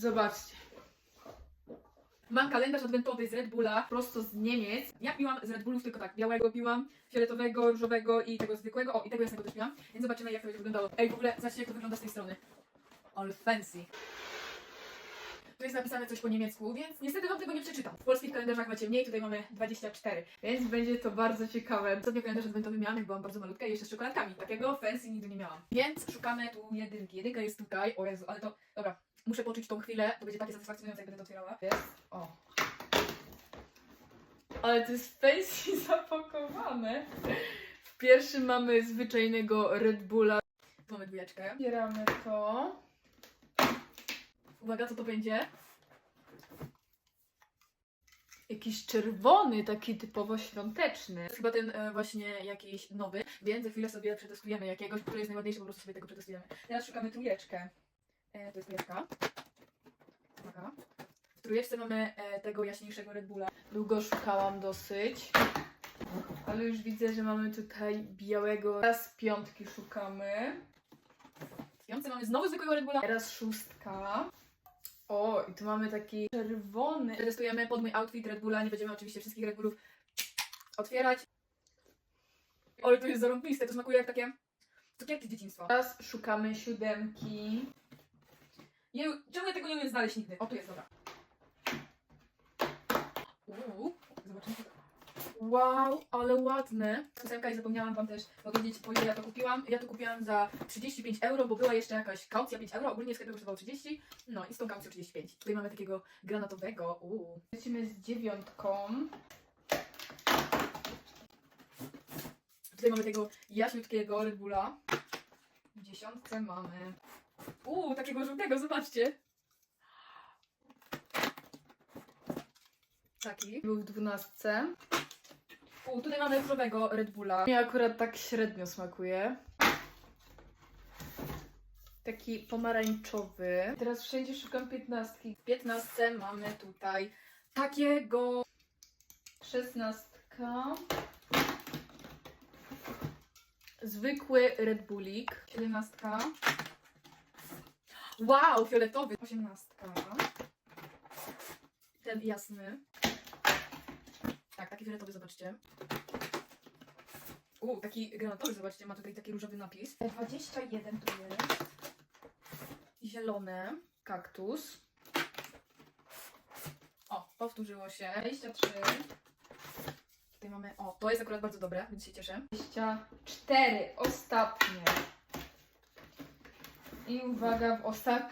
Zobaczcie. Mam kalendarz adwentowy z Red Bulla, prosto z Niemiec. Ja piłam z Red Bullów tylko tak, białego piłam, fioletowego, różowego i tego zwykłego. O, i tego jasnego też piłam. Więc zobaczymy jak to będzie wyglądało. Ej, w ogóle zobaczcie jak to wygląda z tej strony. All fancy. Tu jest napisane coś po niemiecku, więc niestety wam tego nie przeczytam. W polskich kalendarzach macie mniej, tutaj mamy 24, więc będzie to bardzo ciekawe. Ostatnio kalendarz adwentowy miałam, jak byłam bardzo malutka i jeszcze z czekoladkami. Takiego fancy nigdy nie miałam. Więc szukamy tu jedynki. Jedynka jest tutaj, o Jezu, ale to, dobra, muszę poczuć tą chwilę, to będzie takie satysfakcjonujące, jak będę to otwierała. Jest, o. Ale to jest fancy zapakowane. W pierwszym mamy zwyczajnego Red Bulla. Mamy dwójeczkę. Otwieramy to. Uwaga, co to będzie? Jakiś czerwony, taki typowo świąteczny. To jest chyba ten e, właśnie jakiś nowy, więc za chwilę sobie przetestujemy jakiegoś, który jest najładniejszy, po prostu sobie tego przetestujemy. Teraz szukamy trójeczkę. E, to jest trójeczka. Uwaga. W trójeczce mamy e, tego jaśniejszego Red Bulla. Długo szukałam dosyć. Ale już widzę, że mamy tutaj białego. Teraz piątki szukamy. Piątce mamy znowu zwykłego Red Bulla. Teraz szóstka. O, i tu mamy taki czerwony. Testujemy pod mój outfit Red Bulla. Nie będziemy oczywiście wszystkich Red Bullów otwierać. Ale to jest zarąbiste. To smakuje jak takie cukierki z dzieciństwa. Teraz szukamy siódemki. Ja tego nie umiem znaleźć nigdy? O, tu jest, dobra. Uuu, zobaczymy. Wow, ale ładne. Ósemka i zapomniałam Wam też powiedzieć, po ile ja to kupiłam. Ja to kupiłam za 35 euro, bo była jeszcze jakaś kaucja 5 euro. Ogólnie w sklepie kosztowało 30. No i z tą kaucją 35. Tutaj mamy takiego granatowego. Uuu. Lecimy z dziewiątką. Tutaj mamy tego jaśniutkiego Red Bulla. W dziesiątce mamy... Uuu, takiego żółtego, zobaczcie. Taki. Był w dwunastce. U, tutaj mamy różowego Red Bulla. Mi akurat tak średnio smakuje. Taki pomarańczowy. Teraz wszędzie szukam piętnastki. W piętnastce mamy tutaj takiego. Szesnastka. Zwykły Red Bullik. Siedemnastka. Wow, fioletowy. Osiemnastka. Ten jasny. Tak, taki fioletowy, zobaczcie. U, taki granatowy, zobaczcie, ma tutaj taki różowy napis. 21 tu jest. Zielone. Kaktus. O, powtórzyło się. 23. Tutaj mamy, o, to jest akurat bardzo dobre, więc się cieszę. 24, ostatnie. I uwaga, w ostatnim